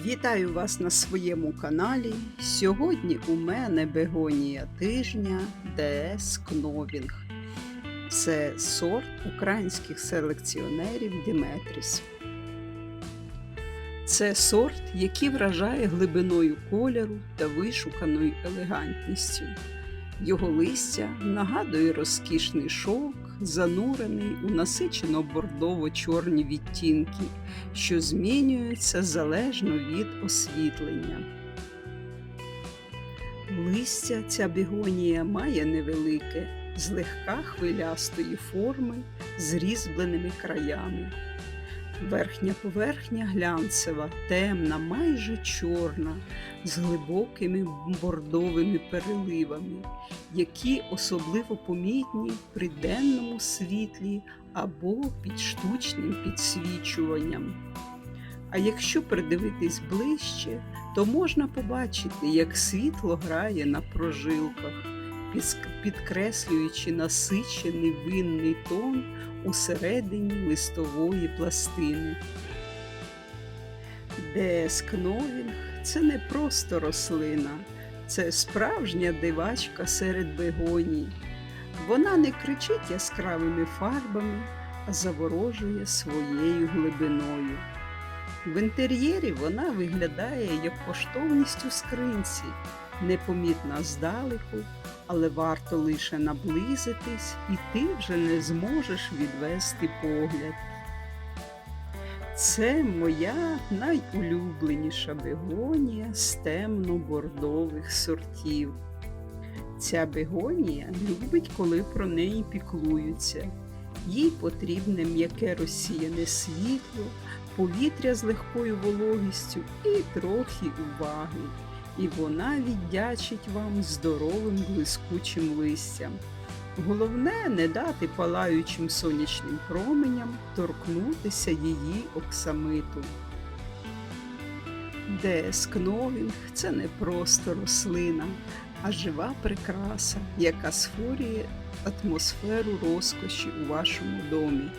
Вітаю вас на своєму каналі. Сьогодні у мене бегонія тижня ДС Кновінг. Це сорт українських селекціонерів Диметріс. Це сорт, який вражає глибиною кольору та вишуканою елегантністю. Його листя нагадує розкішний шовк, занурений у насичено бордово-чорні відтінки, що змінюються залежно від освітлення. Листя ця бігонія має невелике, злегка хвилястої форми з різьбленими краями. Верхня поверхня глянцева, темна, майже чорна, з глибокими бордовими переливами, які особливо помітні при денному світлі або під штучним підсвічуванням. А якщо придивитись ближче, то можна побачити, як світло грає на прожилках, підкреслюючи насичений винний тон усередині листової пластини. Дескновінг це не просто рослина, це справжня дивачка серед бегоній. Вона не кричить яскравими фарбами, а заворожує своєю глибиною. В інтер'єрі вона виглядає як коштовність у скринці, непомітна здалеку, але варто лише наблизитись, і ти вже не зможеш відвести погляд. Це моя найулюбленіша бегонія з темно-бордових сортів. Ця бегонія любить, коли про неї піклуються. Їй потрібне м'яке розсіяне світло, повітря з легкою вологістю і трохи уваги. І вона віддячить вам здоровим блискучим листям. Головне не дати палаючим сонячним променям торкнутися її оксамиту. Дескновінг це не просто рослина, а жива прикраса, яка створює атмосферу розкоші у вашому домі.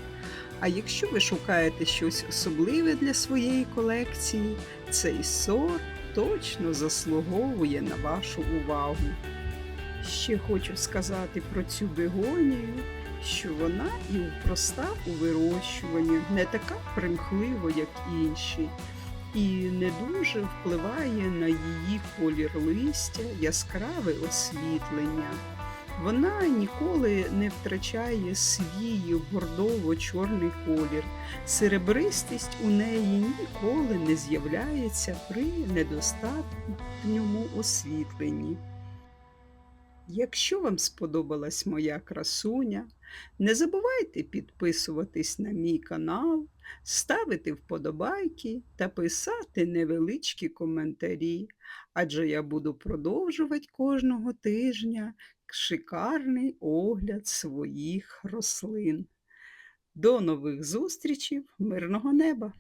А якщо ви шукаєте щось особливе для своєї колекції, цей сорт точно заслуговує на вашу увагу. Ще хочу сказати про цю бегонію, що вона і проста у вирощуванні, не така примхлива, як інші, і не дуже впливає на її колір листя, яскраве освітлення. Вона ніколи не втрачає свій бордово-чорний колір. Серебристість у неї ніколи не з'являється при недостатньому освітленні. Якщо вам сподобалась моя красуня, не забувайте підписуватись на мій канал, ставити вподобайки та писати невеличкі коментарі, адже я буду продовжувати кожного тижня шикарний огляд своїх рослин. До нових зустрічей, мирного неба!